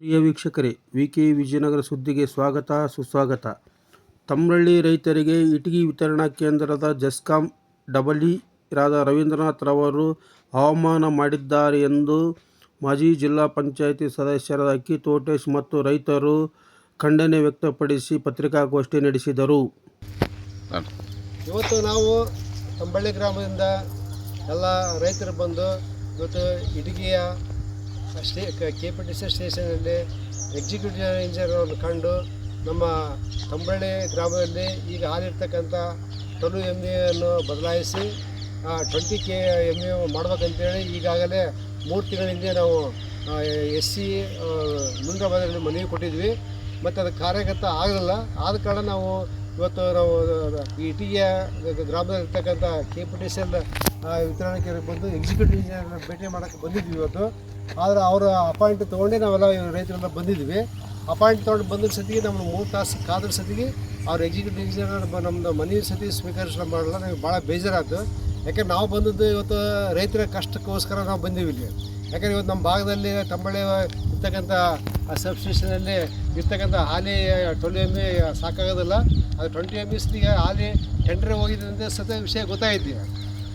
ಪ್ರಿಯ ವೀಕ್ಷಕರೇ V K Vijayanagara ಸುದ್ದಿಗೆ ಸ್ವಾಗತ, ಸುಸ್ವಾಗತ. ತಮ್ರಳ್ಳಿ ರೈತರಿಗೆ ಇಟಗಿ ವಿತರಣಾ ಕೇಂದ್ರದ ಜೆಸ್ಕಾಂ ಡಬಲಿರಾದ ರವೀಂದ್ರನಾಥ್ ರವರು ಅವಮಾನ ಮಾಡಿದ್ದಾರೆ ಎಂದು ಮಾಜಿ ಜಿಲ್ಲಾ ಪಂಚಾಯಿತಿ ಸದಸ್ಯರಾದ ಅಕ್ಕಿ ತೋಟೇಶ್ ಮತ್ತು ರೈತರು ಖಂಡನೆ ವ್ಯಕ್ತಪಡಿಸಿ ಪತ್ರಿಕಾಗೋಷ್ಠಿ ನಡೆಸಿದರು. ಇವತ್ತು ನಾವು ತಂಬಳ್ಳಿ ಗ್ರಾಮದಿಂದ ಎಲ್ಲ ರೈತರು ಬಂದು ಇವತ್ತು ಇಟಗಿಯ ಸ್ಟೇ ಕೆ ಪಿ ಟಿ ಸಿ ಸ್ಟೇಷನಲ್ಲಿ ಎಕ್ಸಿಕ್ಯೂಟಿವ್ ಇಂಜಿನಿಯರ್ ಅವ್ರನ್ನ ಕಂಡು ನಮ್ಮ ತಂಬಳ್ಳಿ ಗ್ರಾಮದಲ್ಲಿ ಈಗ ಹಾಲಿರ್ತಕ್ಕಂಥ ಟೊಲು ಎಂ ಅನ್ನು ಬದಲಾಯಿಸಿ ಟ್ವೆಂಟಿ ಕೆ ಎಂ ಎ ಮಾಡ್ಬೇಕಂತೇಳಿ ಈಗಾಗಲೇ ಮೂರು ತಿಂಗಳ ಹಿಂದೆ ನಾವು ಎಸ್ ಸಿ ಮುಂದ್ರಾಬಾದಲ್ಲಿ ಮನವಿ ಕೊಟ್ಟಿದ್ವಿ. ಮತ್ತು ಅದು ಕಾರ್ಯಗತ ಆಗಲಿಲ್ಲ. ಆದ ಕಾರಣ ನಾವು ಇವತ್ತು ನಾವು ಈ ಗ್ರಾಮದಲ್ಲಿ ಇರ್ತಕ್ಕಂಥ K P T C L ಬಂದು ಎಕ್ಸಿಕ್ಯೂಟಿವ್ ಇಂಜಿನಿಯರ್ ಭೇಟಿ ಮಾಡೋಕ್ಕೆ ಬಂದಿದ್ವಿ ಇವತ್ತು. ಆದರೆ ಅವರ ಅಪಾಯಿಂಟ್ ತೊಗೊಂಡೇ ನಾವೆಲ್ಲ ರೈತರೆಲ್ಲ ಬಂದಿದ್ವಿ. ಅಪಾಯಿಂಟ್ ತೊಗೊಂಡು ಬಂದ ಸತಿಗೆ ನಮ್ಮ ಮೂರು ತಾಸು ಕಾದ್ರ ಸತಿಗೆ ಅವ್ರು ಎಕ್ಸಿಕ್ಯೂಟಿವ್ ಇಂಜಿನಿಯರ್ ನಮ್ಮದು ಮನೆಯ ಸತಿ ಸ್ವೀಕರಿಸಲು ಮಾಡಲ್ಲ, ನಮಗೆ ಭಾಳ ಬೇಜಾರಾಯಿತು. ಯಾಕಂದ್ರೆ ನಾವು ಬಂದದ್ದು ಇವತ್ತು ರೈತರ ಕಷ್ಟಕ್ಕೋಸ್ಕರ ನಾವು ಬಂದೀವಿ ಇಲ್ಲಿ. ಯಾಕಂದ್ರೆ ಇವತ್ತು ನಮ್ಮ ಭಾಗದಲ್ಲಿ ತಂಬಳೆ ಇರ್ತಕ್ಕಂಥ ಸಬ್ಸ್ಟೇಷನಲ್ಲಿ ಇರ್ತಕ್ಕಂಥ ಹಾಲಿ ಟೊಲಿಯಲ್ಲಿ ಸಾಕಾಗೋದಿಲ್ಲ. ಅದು ಟ್ವೆಂಟಿ ಎಂ ಎಸ್ಗೆ ಆಲಿ ಟೆಂಡ್ರಿಗೆ ಹೋಗಿದೆ ಅಂತ ಸತ ವಿಷಯ ಗೊತ್ತಾಯ್ತು.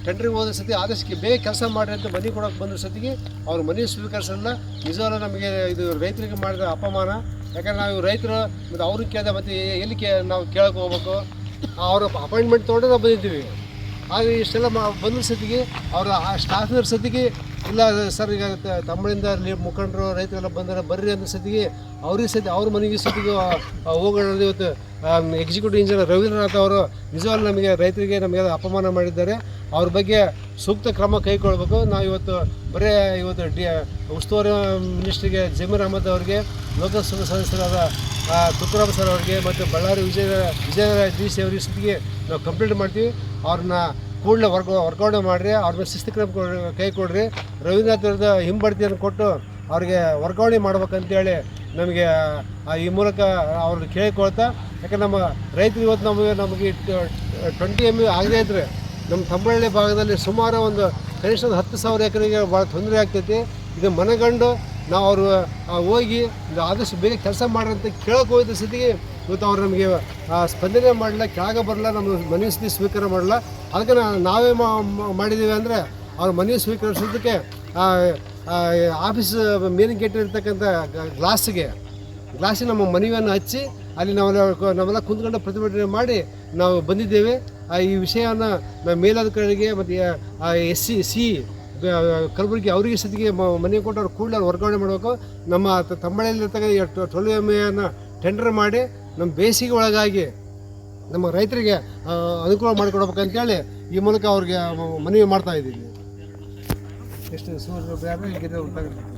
ಟೆಂಡ್ರಿಗೆ ಹೋದ ಸತಿ ಆದಷ್ಟು ಬೇಗ ಕೆಲಸ ಮಾಡಿ ಅಂತ ಮನೆ ಕೊಡೋಕೆ ಬಂದ ಸತಿಗೆ ಅವ್ರ ಮನೆ ಸ್ವೀಕರಿಸಲ್ಲ. ನಿಜವಾದ ನಮಗೆ ಇದು ರೈತರಿಗೆ ಮಾಡಿದ ಅಪಮಾನ. ಯಾಕಂದ್ರೆ ನಾವು ರೈತರು ಮತ್ತು ಅವ್ರಿಗೆ ಕೇಳಿದೆ ಮತ್ತು ಎಲ್ಲಿ ಕೇ ನಾವು ಕೇಳಕ್ಕೆ ಹೋಗ್ಬೇಕು? ಅವ್ರ ಅಪಾಯಿಂಟ್ಮೆಂಟ್ ತೊಗೊಂಡು ನಾವು ಬಂದಿದ್ದೀವಿ. ಆದರೆ ಇಷ್ಟೆಲ್ಲ ಮಾ ಬಂದ ಸತಿಗೆ ಅವರ ಆ ಸ್ಟಾಫ್ನವ್ರ ಸತಿಗೆ ಇಲ್ಲ ಸರ್, ಈಗ ತಮ್ಮಳಿಂದ ಅಲ್ಲಿ ಮುಖಂಡರು, ರೈತರೆಲ್ಲ ಬಂದರೆ, ಬರ್ರಿ ಅನ್ನೋ ಸತಿಗೆ ಅವ್ರಿಗೆ ಸತಿ ಅವ್ರ ಮನೆಗೆ ಸತಿಗೆ ಹೋಗೋಣ ಇವತ್ತು ಎಕ್ಸಿಕ್ಯೂಟಿವ್ ಇಂಜಿನಿಯರ್ ರವೀಂದ್ರನಾಥ್ ಅವರು ನಿಜವಾಗ್ಲೂ ನಮಗೆ ರೈತರಿಗೆ ನಮಗೆ ಅಪಮಾನ ಮಾಡಿದ್ದಾರೆ. ಅವ್ರ ಬಗ್ಗೆ ಸೂಕ್ತ ಕ್ರಮ ಕೈಗೊಳ್ಬೇಕು. ನಾವು ಇವತ್ತು ಬರೇ ಇವತ್ತು ಡಿ, ಉಸ್ತುವಾರಿ ಮಿನಿಸ್ಟ್ರಿಗೆ ಜಮೀರ್ ಅಹಮದ್ ಅವರಿಗೆ, ಲೋಕಸಭಾ ಸದಸ್ಯರಾದ ತುಕರಾಮ್ ಸರ್ ಅವರಿಗೆ ಮತ್ತು ಬಳ್ಳಾರಿ ವಿಜಯ ವಿಜಯನಗರ ಡಿ ಸಿ ಅವರಿಗೆ ಸತಿಗೆ ನಾವು ಕಂಪ್ಲೇಂಟ್ ಮಾಡ್ತೀವಿ. ಅವ್ರನ್ನ ಕೂಡಲೇ ವರ್ಗ ವರ್ಗಾವಣೆ ಮಾಡಿರಿ, ಅವ್ರ ಮೇಲೆ ಶಿಸ್ತು ಕ್ರಮ ಕೈ ಕೊಡ್ರಿ. ರವೀಂದ್ರನಾಥ್ರದ ಹಿಂಬಡ್ತಿಯನ್ನು ಕೊಟ್ಟು ಅವ್ರಿಗೆ ವರ್ಗಾವಣೆ ಮಾಡ್ಬೇಕಂತೇಳಿ ನಮಗೆ ಈ ಮೂಲಕ ಅವ್ರನ್ನ ಕೇಳಿಕೊಳ್ತಾ ಯಾಕಂದ್ರೆ ನಮ್ಮ ರೈತರು ಇವತ್ತು ನಮಗೆ ನಮಗೆ ಟ್ವೆಂಟಿ ಎಂ ಆಗದೇ ಇದ್ರೆ ನಮ್ಮ ತಂಬಳ್ಳಿ ಭಾಗದಲ್ಲಿ ಸುಮಾರು ಒಂದು ಕನಿಷ್ಠ ಒಂದು ಹತ್ತು ಸಾವಿರ ಎಕರೆಗೆ ಭಾಳ ತೊಂದರೆ ಆಗ್ತೈತಿ. ಇದು ಮನಗಂಡು ನಾವು ಅವರು ಹೋಗಿ ಆದಷ್ಟು ಬೇಗ ಕೆಲಸ ಮಾಡ್ರಿ ಅಂತ ಕೇಳಕ್ಕೆ ಹೋಗಿದ್ದ ಸ್ಥಿತಿಗೆ ಇವತ್ತು ಅವ್ರು ನಮಗೆ ಸ್ಪಂದನೆ ಮಾಡಲ್ಲ ಕೆಳಗೆ ಬರಲ್ಲ, ನಮ್ಮ ಮನವಿ ಸ್ಥಿತಿ ಸ್ವೀಕಾರ ಮಾಡಲ್ಲ ಅದಕ್ಕೆ ನಾವೇ ಮಾಡಿದ್ದೀವಿ ಅಂದರೆ ಅವ್ರ ಮನವಿ ಸ್ವೀಕರಿಸೋದಕ್ಕೆ ಆಫೀಸ್ ಮೇನ್ ಗೇಟ್ ಗ್ಲಾಸಿಗೆ ಗ್ಲಾಸಿಗೆ ನಮ್ಮ ಮನವಿಯನ್ನು ಹಚ್ಚಿ ಅಲ್ಲಿ ನಾವೆಲ್ಲ ನಾವೆಲ್ಲ ಕುಂತ್ಕೊಂಡು ಪ್ರತಿಭಟನೆ ಮಾಡಿ ನಾವು ಬಂದಿದ್ದೇವೆ. ಈ ವಿಷಯವನ್ನು ಮೇಲಧಿಕಾರಿಗೆ ಮತ್ತು ಎಸ್ ಸಿ ಸಿ ಕಲಬುರಗಿ ಅವರಿಗೆ ಸತಿಗೆ ಮನೆ ಕೊಟ್ಟು ಅವ್ರು ಕೂಡಲೇ ವರ್ಗಾವಣೆ ಮಾಡಬೇಕು. ನಮ್ಮ ತ- ತೊಳೆ ವಿಮೆಯನ್ನು ಟೆಂಡರ್ ಮಾಡಿ ನಮ್ಮ ಬೇಸಿಗೆ ಒಳಗಾಗಿ ನಮ್ಮ ರೈತರಿಗೆ ಅನುಕೂಲ ಮಾಡಿಕೊಡ್ಬೇಕಂತೇಳಿ ಈ ಮೂಲಕ ಅವ್ರಿಗೆ ಮನವಿ ಮಾಡ್ತಾ ಇದ್ದೀವಿ. ಎಷ್ಟು ಸೂರ್ಯ